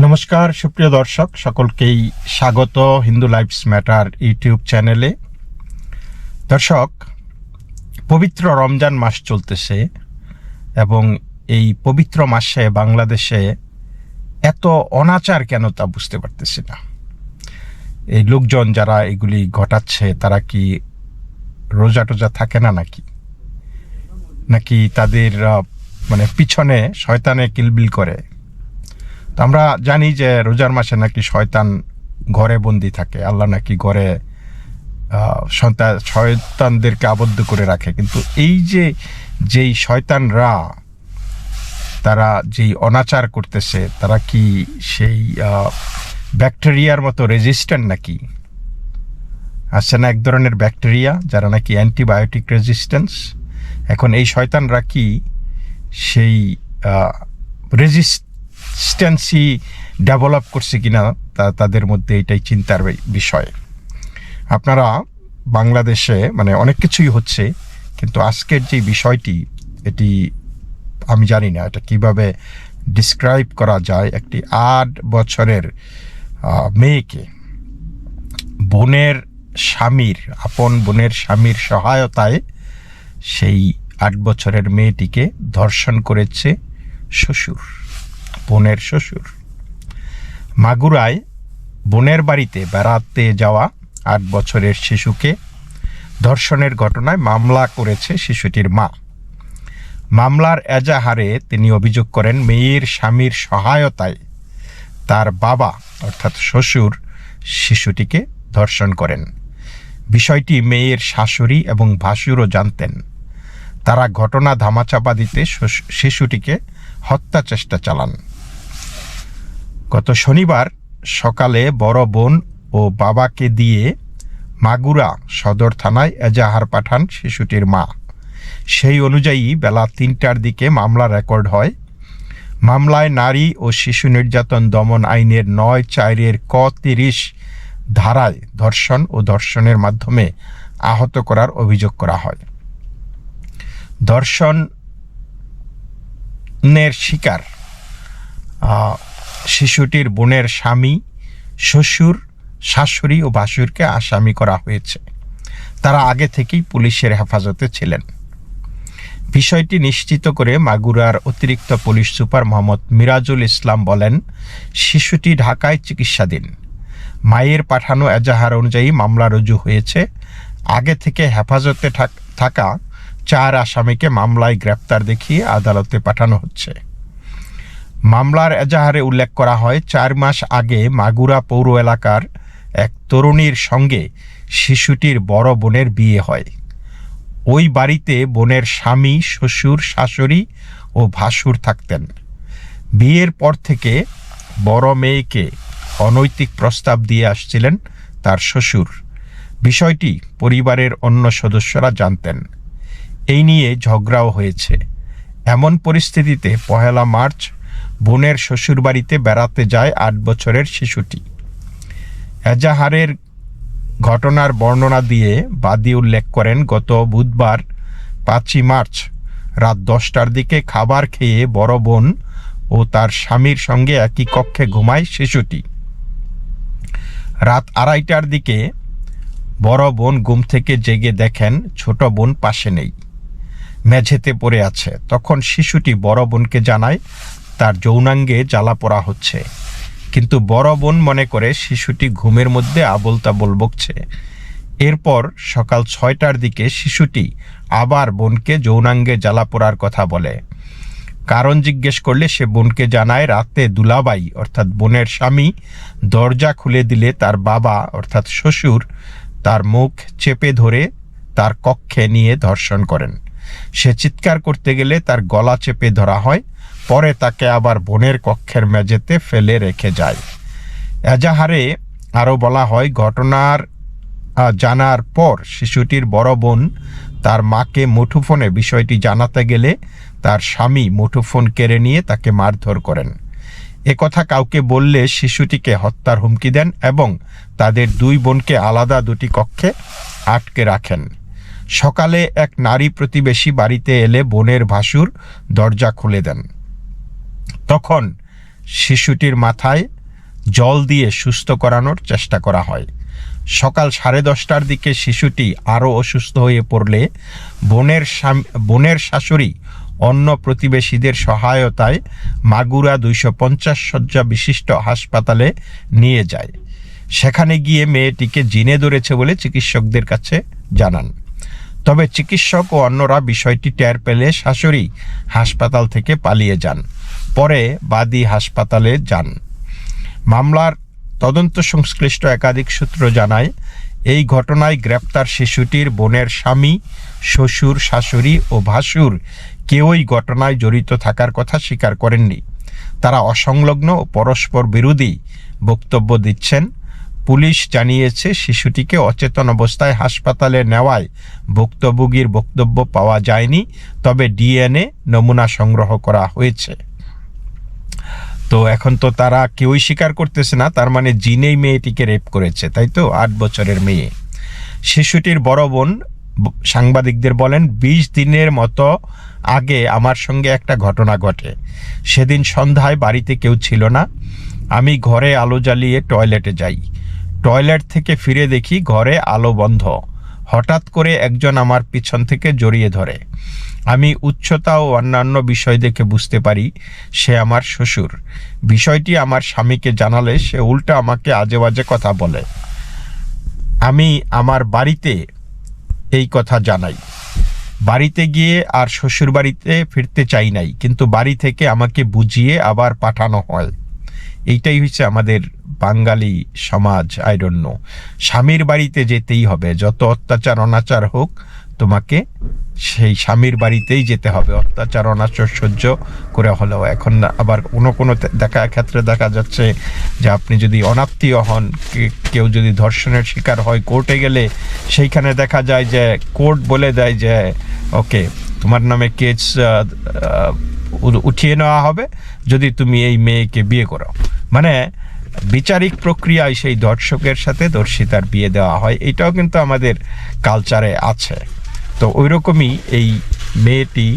নমস্কার, সুপ্রিয় দর্শক, সকলকেই স্বাগত হিন্দু লাইফস ম্যাটার ইউটিউব চ্যানেলে। দর্শক, পবিত্র রমজান মাস চলতেছে এবং এই পবিত্র মাসে বাংলাদেশে এত অনাচার কেন তা বুঝতে পারতেছি না। এই লোকজন যারা এগুলি ঘটাচ্ছে, তারা কি রোজা টোজা থাকে না নাকি? নাকি তাদের মানে পিছনে শয়তানে কিলবিল করে? আমরা জানি যে রোজার মাসে নাকি শয়তান ঘরে বন্দি থাকে। আল্লাহ নাকি ঘরে সন্তান শয়তানদেরকে আবদ্ধ করে রাখে। কিন্তু এই যে, যেই শয়তানরা, তারা যেই অনাচার করতেছে, তারা কি সেই ব্যাকটেরিয়ার মতো রেজিস্ট্যান্ট নাকি? আছে না এক ধরনের ব্যাকটেরিয়া যারা নাকি অ্যান্টিবায়োটিক রেজিস্ট্যান্স এখন এই শয়তানরা কি সেই রেজিস্ট্যান্সি ডেভেলপ করছে কিনা তা তাদের মধ্যে এটাই চিন্তার বিষয়। আপনারা বাংলাদেশে মানে অনেক কিছুই হচ্ছে, কিন্তু আজকের যে বিষয়টি, এটি আমি জানি না, এটা কীভাবে ডিসক্রাইব করা যায় একটি আট বছরের মেয়েকে। বোনের স্বামীর, আপন বোনের স্বামীর সহায়তায় সেই আট বছরের মেয়েটিকে ধর্ষণ করেছে শ্বশুর। বোনের শ্বশুর। মাগুরায় বোনের বাড়িতে বেড়াতে যাওয়া আট বছরের শিশুকে ধর্ষণের ঘটনায় মামলা করেছে শিশুটির মা। মামলার এজাহারে তিনি অভিযোগ করেন, মেয়ের স্বামীর সহায়তায় তার বাবা, অর্থাৎ শ্বশুর, শিশুটিকে ধর্ষণ করেন। বিষয়টি মেয়ের শাশুড়ি এবং ভাসুরও জানতেন। তারা ঘটনা ধামাচাপা দিতে শিশুটিকে হত্যা চেষ্টা চালান। গত শনিবার সকালে বড় বোন ও বাবাকে দিয়ে মাগুরা সদর থানায় এজাহার পাঠান শিশুটির মা। সেই অনুযায়ী বেলা তিনটার দিকে মামলা রেকর্ড হয়। মামলায় নারী ও শিশু নির্যাতন দমন আইনের নয় চারের ক তিরিশ ধারায় ধর্ষণ ও ধর্ষণের মাধ্যমে আহত করার অভিযোগ করা হয়। ধর্ষণের শিকার শিশুটির বোনের স্বামী, শ্বশুর, শাশুড়ি ও ভাসুরকে আসামি করা হয়েছে। তারা আগে থেকেই পুলিশের হেফাজতে ছিলেন। বিষয়টি নিশ্চিত করে মাগুরার অতিরিক্ত পুলিশ সুপার মোহাম্মদ মিরাজুল ইসলাম বলেন, শিশুটি ঢাকায় চিকিৎসাধীন। মায়ের পাঠানো এজাহার অনুযায়ী মামলা রুজু হয়েছে। আগে থেকে হেফাজতে থাকা চার আসামিকে মামলায় গ্রেপ্তার দেখিয়ে আদালতে পাঠানো হচ্ছে। মামলার এজাহারে উল্লেখ করা হয়, চার মাস আগে মাগুরা পৌর এলাকার এক তরুণীর সঙ্গে শিশুটির বড় বোনের বিয়ে হয়। ওই বাড়িতে বোনের স্বামী, শ্বশুর, শাশুড়ি ও ভাসুর থাকতেন। বিয়ের পর থেকে বড় মেয়েকে অনৈতিক প্রস্তাব দিয়ে আসছিলেন তার শ্বশুর। বিষয়টি পরিবারের অন্য সদস্যরা জানতেন। এই নিয়ে ঝগড়াও হয়েছে। এমন পরিস্থিতিতে পহেলা মার্চ বোনের শ্বশুরবাড়িতে বেড়াতে যায় আট বছরের শিশুটি। এজাহারের ঘটনার বর্ণনা দিয়ে বাদী উল্লেখ করেন, গত বুধবার পাঁচই মার্চ রাত দশটার দিকে খাবার খেয়ে বড় বোন ও তার স্বামীর সঙ্গে একই কক্ষে ঘুমায় শিশুটি। রাত আড়াইটার দিকে বড় বোন ঘুম থেকে জেগে দেখেন ছোট বোন পাশে নেই, মেঝেতে পড়ে আছে। তখন শিশুটি বড় বোনকে জানায় তার যৌনাঙ্গে জ্বালা পোড়া হচ্ছে। কিন্তু বড় বোন মনে করে শিশুটি ঘুমের মধ্যে আবল তাবল বকছে। এরপর সকাল ছয়টার দিকে শিশুটি আবার বোনকে যৌনাঙ্গে জ্বালা পোড়ার কথা বলে। কারণ জিজ্ঞেস করলে সে বোনকে জানায়, রাতে দুলাবাই, অর্থাৎ বোনের স্বামী, দরজা খুলে দিলে তার বাবা, অর্থাৎ শ্বশুর, তার মুখ চেপে ধরে তার কক্ষে নিয়ে ধর্ষণ করেন। সে চিৎকার করতে গেলে তার গলা চেপে ধরা হয় পরে তাকে আবার বোনের কক্ষের মেঝেতে ফেলে রেখে যায়। এজাহারে আরও বলা হয়, ঘটনার জানার পর শিশুটির বড় বোন তার মাকে মুঠোফোনে বিষয়টি জানাতে গেলে তার স্বামী মুঠোফোন কেড়ে নিয়ে তাকে মারধর করেন। একথা কাউকে বললে শিশুটিকে হত্যার হুমকি দেন এবং তাদের দুই বোনকে আলাদা দুটি কক্ষে আটকে রাখেন। সকালে এক নারী প্রতিবেশী বাড়িতে এলে বোনের ভাসুর দরজা খুলে দেন। তখন শিশুটির মাথায় জল দিয়ে সুস্থ করানোর চেষ্টা করা হয়। সকাল সাড়ে দশটার দিকে শিশুটি আরও অসুস্থ হয়ে পড়লে বোনের বোনের শাশুড়ি অন্য প্রতিবেশীদের সহায়তায় মাগুরা দুইশো পঞ্চাশ শয্যা বিশিষ্ট হাসপাতালে নিয়ে যায়। সেখানে গিয়ে মেয়েটিকে জিনে ধরেছে বলে চিকিৎসকদের কাছে জানান। তবে চিকিৎসক ও অন্যরা বিষয়টি টের পেলে শাশুড়ি হাসপাতাল থেকে পালিয়ে যান। পরে বাদী হাসপাতালে যান। মামলার তদন্ত সংশ্লিষ্ট একাধিক সূত্র জানায়, এই ঘটনায় গ্রেপ্তার শিশুটির বোনের স্বামী, শ্বশুর, শাশুড়ি ও ভাসুর কেউই ঘটনায় জড়িত থাকার কথা স্বীকার করেননি। তারা অসংলগ্ন ও পরস্পর বিরোধী বক্তব্য দিচ্ছেন। পুলিশ জানিয়েছে, শিশুটিকে অচেতন অবস্থায় হাসপাতালে নেওয়ায় ভুক্তভোগীর বক্তব্য পাওয়া যায়নি, তবে ডিএনএ নমুনা সংগ্রহ করা হয়েছে। তো এখন তো তারা কেউই স্বীকার করতেছে না, তার মানে জিনেই মেয়েটিকে রেপ করেছে, তাই তো? আট বছরের মেয়ে। শিশুটির বড় বোন সাংবাদিকদের বলেন, বিশ দিনের মতো আগে আমার সঙ্গে একটা ঘটনা ঘটে। সেদিন সন্ধ্যায় বাড়িতে কেউ ছিল না। আমি ঘরে আলো জ্বালিয়ে টয়লেটে যাই। টয়লেট থেকে ফিরে দেখি ঘরে আলো বন্ধ। হঠাৎ করে একজন আমার পিছন থেকে জড়িয়ে ধরে। আমি উচ্চতা ও অন্যান্য বিষয় দেখে বুঝতে পারি, সে আমার শ্বশুর। বিষয়টি আমার স্বামীকে জানালে সে উল্টা আমাকে আজে বাজে কথা বলে। আমি আমার বাড়িতে এই কথা জানাই। বাড়িতে গিয়ে আর শ্বশুর বাড়িতে ফিরতে চাই নাই, কিন্তু বাড়ি থেকে আমাকে বুঝিয়ে আবার পাঠানো হয়। এইটাই হচ্ছে আমাদের বাঙালি সমাজ আইডন্য স্বামীর বাড়িতে যেতেই হবে, যত অত্যাচার, অনাচার হোক, তোমাকে সেই স্বামীর বাড়িতেই যেতে হবে। অত্যাচার, অনাচার সহ্য করে হলেও এখন আবার কোনো কোনো দেখা, ক্ষেত্রে দেখা যাচ্ছে যে আপনি যদি অনাত্মীয় হন কেউ যদি ধর্ষণের শিকার হয় কোর্টে গেলে, সেইখানে দেখা যায় যে কোর্ট বলে দেয় যে, ওকে, তোমার নামে কেস উঠিয়ে নেওয়া হবে। যদি তুমি এই মেয়েকে বিয়ে করো। মানে বিচারিক প্রক্রিয়ায় সেই দর্শকের সাথে দর্শিতার বিয়ে দেওয়া হয়। এটাও কিন্তু আমাদের কালচারে আছে। তো ওই রকমই এই মেয়েটি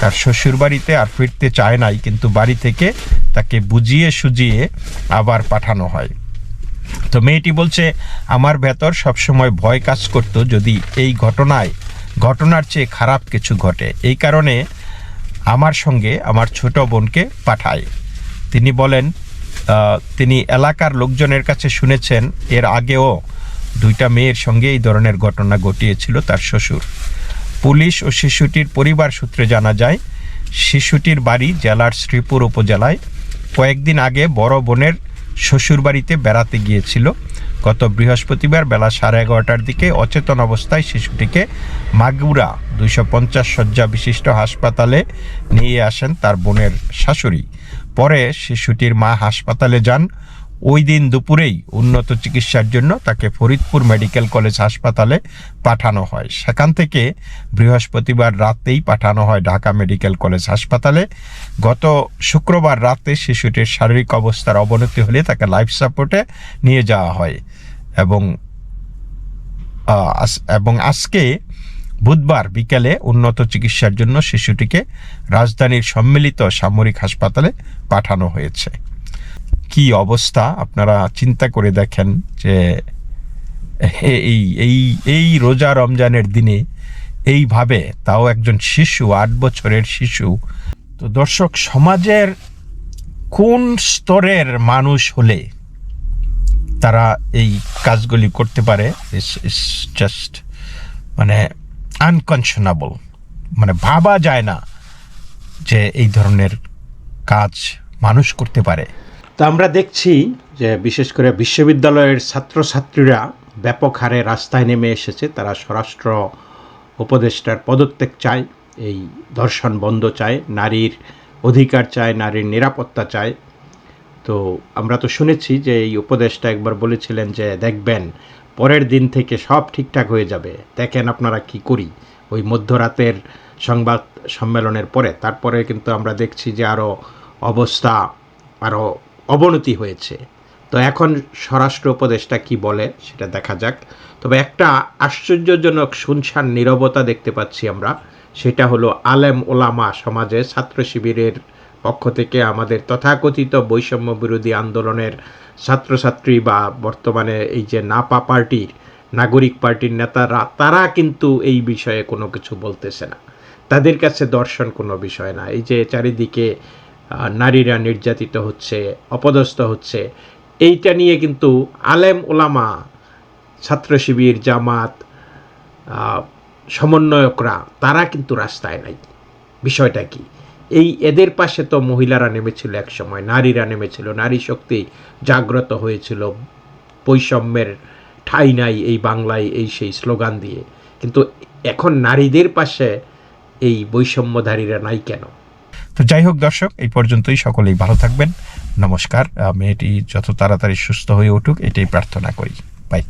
তার শ্বশুর বাড়িতে আর ফিরতে চায় নাই, কিন্তু বাড়ি থেকে তাকে বুঝিয়ে সুজিয়ে আবার পাঠানো হয়। তো মেয়েটি বলছে, আমার ভেতর সবসময় ভয় কাজ করতো যদি এই ঘটনায়, ঘটনার চেয়ে খারাপ কিছু ঘটে। এই কারণে আমার সঙ্গে আমার ছোট বোনকে পাঠায়। তিনি বলেন তিনি এলাকার লোকজনের কাছে শুনেছেন, এর আগেও দুইটা মেয়ের সঙ্গে এই ধরনের ঘটনা ঘটিয়েছিল তার শ্বশুর। পুলিশ ও শিশুটির পরিবার সূত্রে জানা যায়, শিশুটির বাড়ি জেলার শ্রীপুর উপজেলায়। কয়েকদিন আগে বড় বোনের শ্বশুর বাড়িতে বেড়াতে গিয়েছিল। গত বৃহস্পতিবার বেলা সাড়ে এগারোটার দিকে অচেতন অবস্থায় শিশুটিকে মাগুরা দুইশো পঞ্চাশ শয্যা বিশিষ্ট হাসপাতালে নিয়ে আসেন তার বোনের শাশুড়ি। পরে শিশুটির মা হাসপাতালে যান। ওই দিন দুপুরেই উন্নত চিকিৎসার জন্য তাকে ফরিদপুর মেডিকেল কলেজ হাসপাতালে পাঠানো হয়। সেখান থেকে বৃহস্পতিবার রাতেই পাঠানো হয় ঢাকা মেডিকেল কলেজ হাসপাতালে। গত শুক্রবার রাতে শিশুটির শারীরিক অবস্থার অবনতি হলে তাকে লাইফ সাপোর্টে নিয়ে যাওয়া হয় এবং এবং আজকে বুধবার বিকেলে উন্নত চিকিৎসার জন্য শিশুটিকে রাজধানীর সম্মিলিত সামরিক হাসপাতালে পাঠানো হয়েছে। কি অবস্থা? আপনারা চিন্তা করে দেখেন যে, এই এই এই রোজা রমজানের দিনে এইভাবে তাও একজন শিশু, আট বছরের শিশু। তো দর্শক, সমাজের কোন স্তরের মানুষ হলে তারা এই কাজগুলি করতে পারে? ইস ইস জাস্ট মানে আনকনশনাবল মানে ভাবা যায় না যে এই ধরনের কাজ মানুষ করতে পারে। তো আমরা দেখছি যে বিশেষ করে বিশ্ববিদ্যালয়ের ছাত্রছাত্রীরা ব্যাপক হারে রাস্তায় নেমে এসেছে। তারা স্বরাষ্ট্র উপদেষ্টার পদত্যাগ চায়, এই ধর্ষণ বন্ধ চায়, নারীর অধিকার চায়, নারীর নিরাপত্তা চায়। তো আমরা তো শুনেছি যে এই উপদেষ্টা একবার বলেছিলেন যে, দেখবেন, পরের দিন থেকে সব ঠিকঠাক হয়ে যাবে। দেখেন আপনারা কি করি? ওই মধ্যরাতের সংবাদ সম্মেলনের পরে। তারপরে কিন্তু আমরা দেখছি যে আরও অবস্থা আরও অবনতি হয়েছে। তো এখন স্বরাষ্ট্র উপদেষ্টা কি বলে সেটা দেখা যাক। তবে একটা আশ্চর্যজনক শুনশান নীরবতা দেখতে পাচ্ছি আমরা। সেটা হলো আলেম ওলামা সমাজে ছাত্র শিবিরের পক্ষ থেকে আমাদের তথাকথিত বৈষম্য বিরোধী আন্দোলনের ছাত্রছাত্রী বা বর্তমানে এই যে নাপা পার্টির, নাগরিক পার্টির নেতারা, তারা কিন্তু এই বিষয়ে কোনো কিছু বলতেছে না। তাদের কাছে দর্শন কোনো বিষয় না। এই যে চারিদিকে নারীরা নির্যাতিত হচ্ছে, অপদস্থ হচ্ছে। এইটা নিয়ে কিন্তু আলেম ওলামা ছাত্র শিবির, জামাত সমন্বয়করা, তারা কিন্তু রাস্তায় নাই। বিষয়টা কি? এই এদের পাশে তো মহিলারা নেমেছিল এক সময় নারীরা নেমেছিল, নারী শক্তি জাগ্রত হয়েছিল, বৈষম্যের ঠাঁই নাই এই বাংলায়, এই সেই স্লোগান দিয়ে। কিন্তু এখন নারীদের পাশে এই বৈষম্যধারীরা নাই কেন? তো যাই হোক দর্শক, এই পর্যন্তই সকলেই ভালো থাকবেন। নমস্কার মেয়েটি যত তাড়াতাড়ি সুস্থ হয়ে উঠুক, এটাই প্রার্থনা করি। বাই